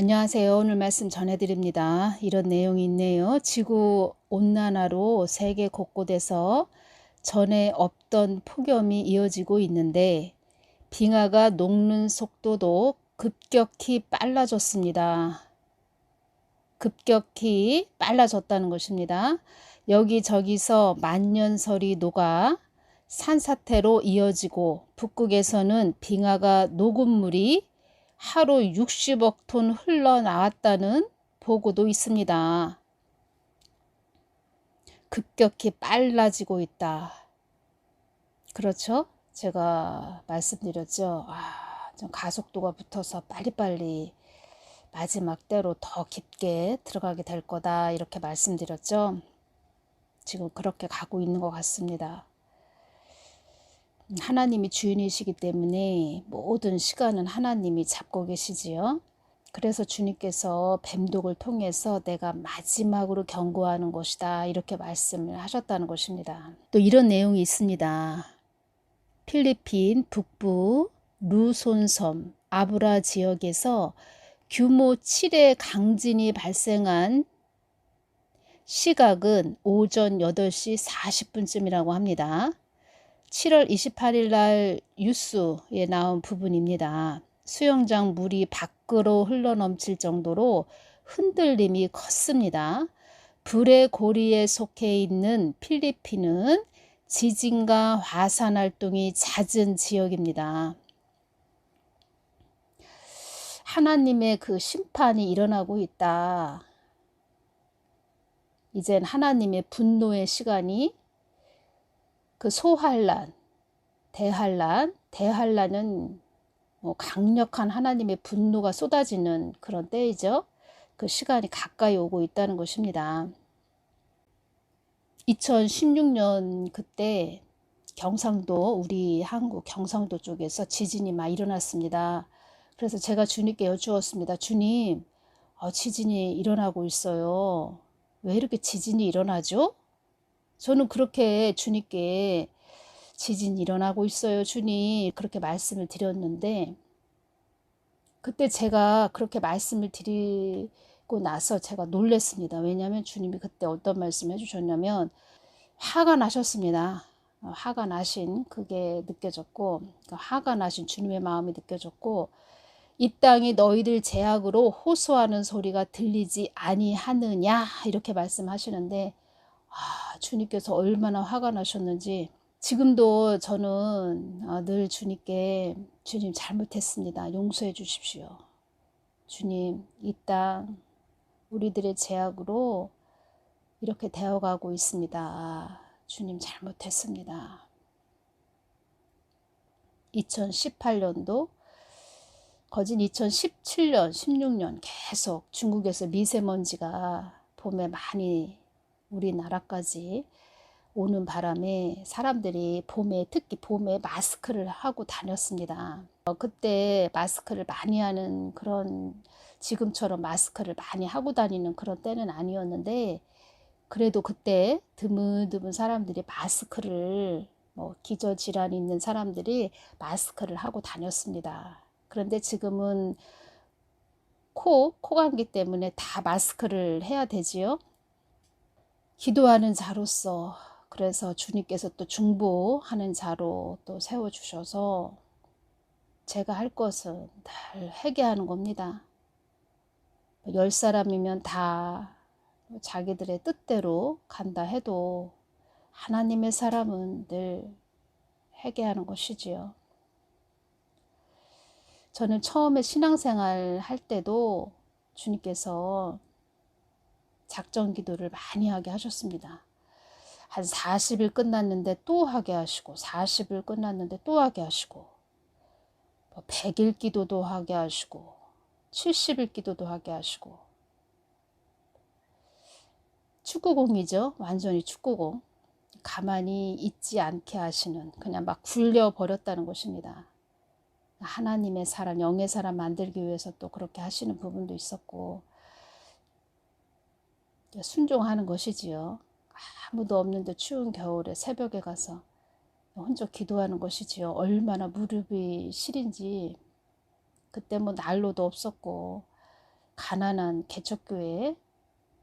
안녕하세요. 오늘 말씀 전해드립니다. 이런 내용이 있네요. 지구 온난화로 세계 곳곳에서 전에 없던 폭염이 이어지고 있는데 빙하가 녹는 속도도 급격히 빨라졌습니다. 급격히 빨라졌다는 것입니다. 여기저기서 만년설이 녹아 산사태로 이어지고 북극에서는 빙하가 녹은 물이 하루 60억 톤 흘러나왔다는 보고도 있습니다. 급격히 빨라지고 있다. 그렇죠? 제가 말씀드렸죠. 아, 좀 가속도가 붙어서 빨리빨리 마지막 때로 더 깊게 들어가게 될 거다. 이렇게 말씀드렸죠. 지금 그렇게 가고 있는 것 같습니다. 하나님이 주인이시기 때문에 모든 시간은 하나님이 잡고 계시지요. 그래서 주님께서 뱀독을 통해서 내가 마지막으로 경고하는 것이다. 이렇게 말씀을 하셨다는 것입니다. 또 이런 내용이 있습니다. 필리핀 북부 루손섬 아브라 지역에서 규모 7의 강진이 발생한 시각은 오전 8시 40분쯤이라고 합니다. 7월 28일 날 뉴스에 나온 부분입니다. 수영장 물이 밖으로 흘러넘칠 정도로 흔들림이 컸습니다. 불의 고리에 속해 있는 필리핀은 지진과 화산 활동이 잦은 지역입니다. 하나님의 그 심판이 일어나고 있다. 이젠 하나님의 분노의 시간이 그 소환란, 대환란, 대환란은 뭐 강력한 하나님의 분노가 쏟아지는 그런 때이죠. 그 시간이 가까이 오고 있다는 것입니다. 2016년 그때 경상도 우리 한국 경상도 쪽에서 지진이 막 일어났습니다. 그래서 제가 주님께 여쭈었습니다. 주님, 어, 지진이 일어나고 있어요. 왜 이렇게 지진이 일어나죠? 저는 그렇게 주님께 지진 일어나고 있어요, 주님. 그렇게 말씀을 드렸는데, 그때 제가 그렇게 말씀을 드리고 나서 제가 놀랬습니다. 왜냐하면 주님이 그때 어떤 말씀 해주셨냐면, 화가 나셨습니다. 화가 나신 그게 느껴졌고, 그러니까 화가 나신 주님의 마음이 느껴졌고, 이 땅이 너희들 제약으로 호소하는 소리가 들리지 아니하느냐 이렇게 말씀하시는데 아, 주님께서 얼마나 화가 나셨는지 지금도 저는 아, 늘 주님께 주님 잘못했습니다. 용서해 주십시오. 주님, 이 땅 우리들의 제약으로 이렇게 되어가고 있습니다. 주님 잘못했습니다. 2018년도 거진 2017년, 16년 계속 중국에서 미세먼지가 봄에 많이 우리나라까지 오는 바람에 사람들이 봄에 특히 봄에 마스크를 하고 다녔습니다. 어, 그때 마스크를 많이 하는 그런 지금처럼 마스크를 많이 하고 다니는 그런 때는 아니었는데 그래도 그때 드문드문 사람들이 마스크를 뭐 기저질환 있는 사람들이 마스크를 하고 다녔습니다. 그런데 지금은 코, 코감기 때문에 다 마스크를 해야 되지요. 기도하는 자로서 그래서 주님께서 또 중보하는 자로 또 세워주셔서 제가 할 것은 늘 회개하는 겁니다. 열 사람이면 다 자기들의 뜻대로 간다 해도 하나님의 사람은 늘 회개하는 것이지요. 저는 처음에 신앙생활 할 때도 주님께서 작전 기도를 많이 하게 하셨습니다. 한 40일 끝났는데 또 하게 하시고 40일 끝났는데 또 하게 하시고 100일 뭐 기도도 하게 하시고 70일 기도도 하게 하시고 축구공이죠. 완전히 축구공. 가만히 있지 않게 하시는 그냥 막 굴려 버렸다는 것입니다. 하나님의 사람, 영의 사람 만들기 위해서 또 그렇게 하시는 부분도 있었고 순종하는 것이지요. 아무도 없는데 추운 겨울에 새벽에 가서 혼자 기도하는 것이지요. 얼마나 무릎이 시린지 그때 뭐 난로도 없었고 가난한 개척교회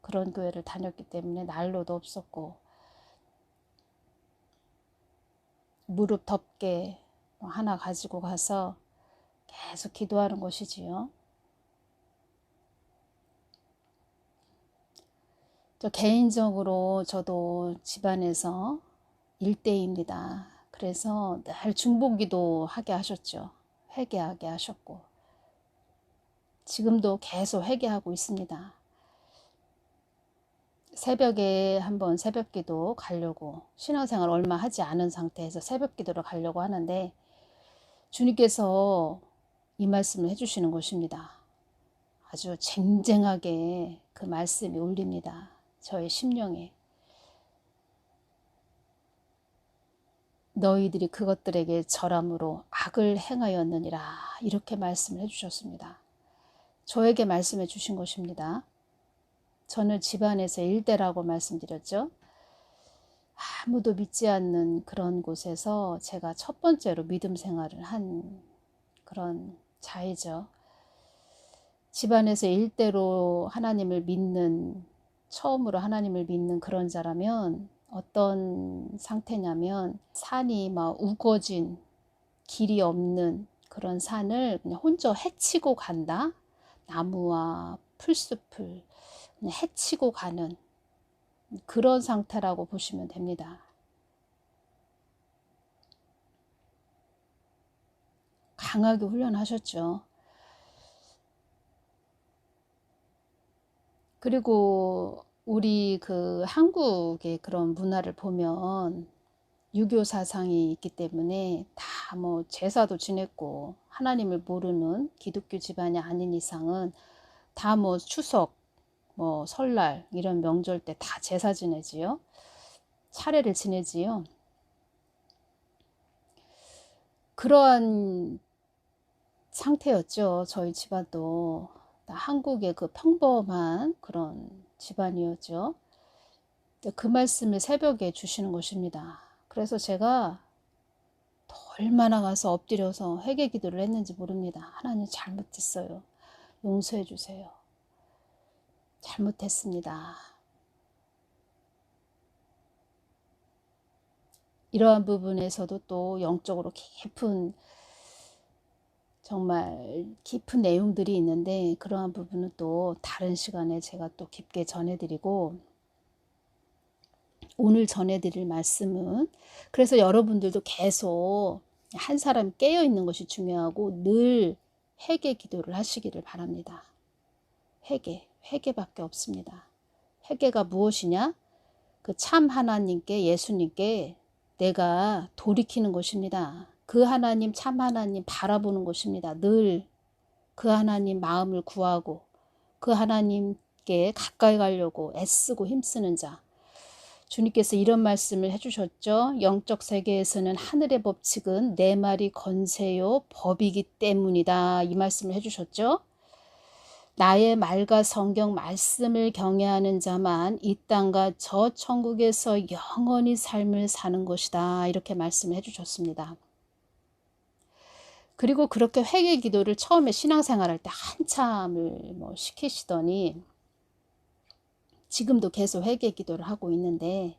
그런 교회를 다녔기 때문에 난로도 없었고 무릎 덮개 뭐 하나 가지고 가서 계속 기도하는 것이지요. 저 개인적으로 저도 집안에서 일대입니다. 그래서 늘 중보기도 하게 하셨죠. 회개하게 하셨고 지금도 계속 회개하고 있습니다. 새벽에 한번 새벽기도 가려고 신앙생활 얼마 하지 않은 상태에서 새벽기도를 가려고 하는데 주님께서 이 말씀을 해주시는 것입니다. 아주 쟁쟁하게 그 말씀이 울립니다. 저의 심령에. 너희들이 그것들에게 절함으로 악을 행하였느니라 이렇게 말씀을 해주셨습니다. 저에게 말씀해 주신 것입니다. 저는 집안에서 일대라고 말씀드렸죠. 아무도 믿지 않는 그런 곳에서 제가 첫 번째로 믿음 생활을 한 그런 자이죠. 집안에서 일대로 하나님을 믿는 처음으로 하나님을 믿는 그런 자라면 어떤 상태냐면 산이 막 우거진 길이 없는 그런 산을 그냥 혼자 헤치고 간다. 나무와 풀숲을 해치고 가는 그런 상태라고 보시면 됩니다. 강하게 훈련하셨죠. 그리고 우리 그 한국의 그런 문화를 보면 유교 사상이 있기 때문에 다 뭐 제사도 지냈고 하나님을 모르는 기독교 집안이 아닌 이상은 다 뭐 추석 뭐 설날 이런 명절 때 다 제사 지내지요. 차례를 지내지요. 그러한 상태였죠. 저희 집안도 한국의 그 평범한 그런 집안이었죠. 그 말씀을 새벽에 주시는 것입니다. 그래서 제가 얼마나 가서 엎드려서 회개 기도를 했는지 모릅니다. 하나님 잘못했어요. 용서해 주세요. 잘못했습니다. 이러한 부분에서도 또 영적으로 깊은 정말 깊은 내용들이 있는데 그러한 부분은 또 다른 시간에 제가 또 깊게 전해드리고 오늘 전해드릴 말씀은 그래서 여러분들도 계속 한 사람 깨어 있는 것이 중요하고 늘 회개 기도를 하시기를 바랍니다. 회개. 회개밖에 없습니다. 회개가 무엇이냐? 그 참 하나님께 예수님께 내가 돌이키는 것입니다. 그 하나님 참 하나님 바라보는 것입니다. 늘 그 하나님 마음을 구하고 그 하나님께 가까이 가려고 애쓰고 힘쓰는 자. 주님께서 이런 말씀을 해주셨죠. 영적 세계에서는 하늘의 법칙은 내 말이 건세요 법이기 때문이다. 이 말씀을 해주셨죠. 나의 말과 성경 말씀을 경외하는 자만 이 땅과 저 천국에서 영원히 삶을 사는 것이다. 이렇게 말씀을 해주셨습니다. 그리고 그렇게 회개 기도를 처음에 신앙생활 할 때 한참을 뭐 시키시더니 지금도 계속 회개 기도를 하고 있는데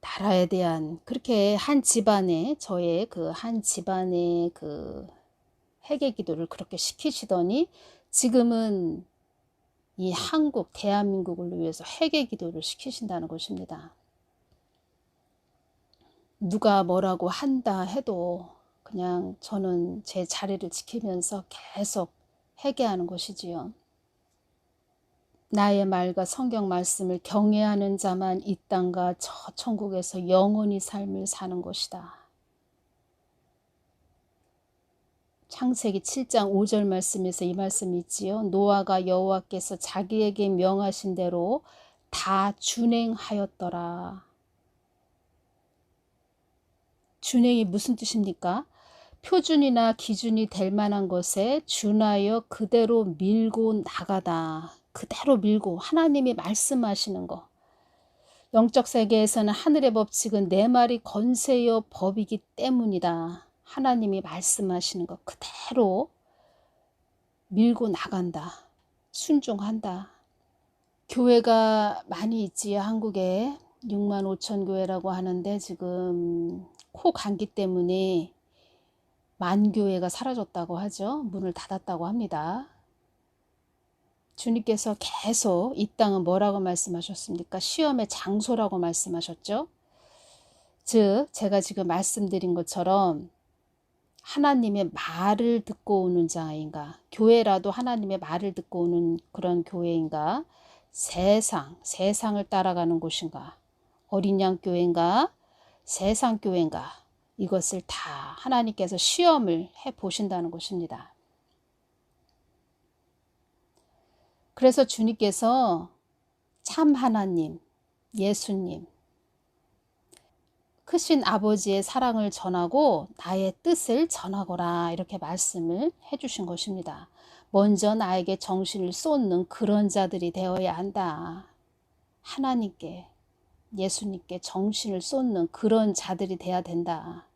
나라에 대한 그렇게 한 집안에 저의 그 한 집안의 그 회개 기도를 그렇게 시키시더니 지금은 이 한국, 대한민국을 위해서 회개 기도를 시키신다는 것입니다. 누가 뭐라고 한다 해도 그냥 저는 제 자리를 지키면서 계속 회개하는 것이지요. 나의 말과 성경 말씀을 경외하는 자만 이 땅과 저 천국에서 영원히 삶을 사는 것이다. 창세기 7장 5절 말씀에서 이 말씀이 있지요. 노아가 여호와께서 자기에게 명하신 대로 다 준행하였더라. 준행이 무슨 뜻입니까? 표준이나 기준이 될 만한 것에 준하여 그대로 밀고 나가다. 그대로 밀고 하나님이 말씀하시는 거. 영적 세계에서는 하늘의 법칙은 내 말이 건세여 법이기 때문이다. 하나님이 말씀하시는 것 그대로 밀고 나간다. 순종한다. 교회가 많이 있지 한국에 6만 5천 교회라고 하는데 지금 코 감기 때문에 만 교회가 사라졌다고 하죠. 문을 닫았다고 합니다. 주님께서 계속 이 땅은 뭐라고 말씀하셨습니까? 시험의 장소라고 말씀하셨죠. 즉, 제가 지금 말씀드린 것처럼 하나님의 말을 듣고 오는 자인가, 교회라도 하나님의 말을 듣고 오는 그런 교회인가, 세상, 세상을 따라가는 곳인가, 어린 양 교회인가, 세상 교회인가, 이것을 다 하나님께서 시험을 해 보신다는 것입니다. 그래서 주님께서 참 하나님, 예수님, 크신 아버지의 사랑을 전하고 나의 뜻을 전하거라 이렇게 말씀을 해주신 것입니다. 먼저 나에게 정신을 쏟는 그런 자들이 되어야 한다. 하나님께, 예수님께 정신을 쏟는 그런 자들이 돼야 된다.